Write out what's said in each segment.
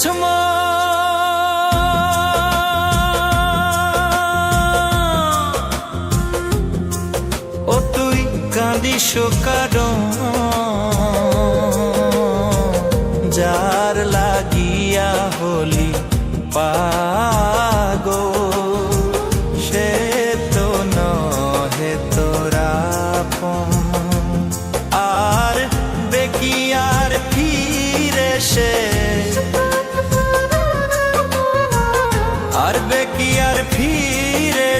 করেছ মা ও তুই কাঁদিস কারণ।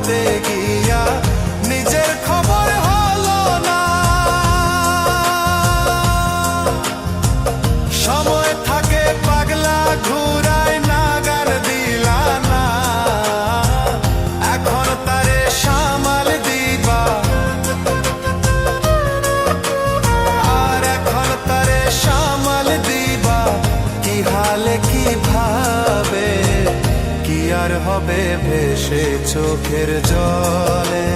that আর হবে ভেসে চোখের জলে।